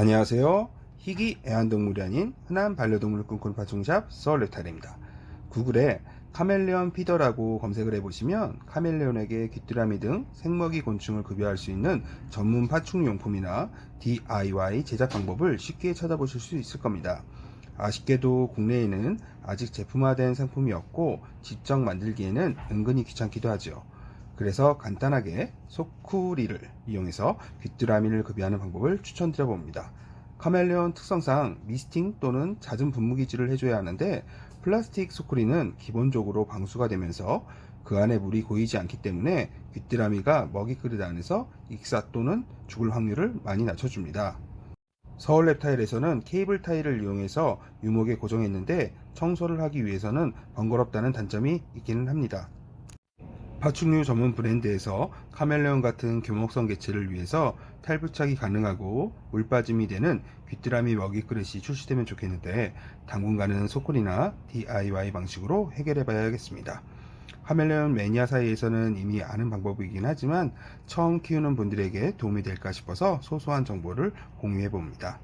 안녕하세요. 희귀 애완동물이 아닌 흔한 반려동물을 꿈꾸는 파충샵 서울레탈입니다. 구글에 카멜레온 피더라고 검색을 해보시면 카멜레온에게 귀뚜라미 등 생먹이 곤충을 급여할 수 있는 전문 파충용품이나 DIY 제작 방법을 쉽게 찾아보실 수 있을 겁니다. 아쉽게도 국내에는 아직 제품화된 상품이 없고 직접 만들기에는 은근히 귀찮기도 하죠. 그래서 간단하게 소쿠리를 이용해서 귀뚜라미를 급여하는 방법을 추천드려 봅니다. 카멜레온 특성상 미스팅 또는 잦은 분무기질을 해줘야 하는데 플라스틱 소쿠리는 기본적으로 방수가 되면서 그 안에 물이 고이지 않기 때문에 귀뚜라미가 먹이 그릇 안에서 익사 또는 죽을 확률을 많이 낮춰줍니다. 서울 랩타일에서는 케이블 타일을 이용해서 유목에 고정했는데 청소를 하기 위해서는 번거롭다는 단점이 있기는 합니다. 파충류 전문 브랜드에서 카멜레온 같은 교목성 개체를 위해서 탈부착이 가능하고 물빠짐이 되는 귀뚜라미 먹이 그릇이 출시되면 좋겠는데 당분간은 소콜이나 DIY 방식으로 해결해 봐야겠습니다. 카멜레온 매니아 사이에서는 이미 아는 방법이긴 하지만 처음 키우는 분들에게 도움이 될까 싶어서 소소한 정보를 공유해 봅니다.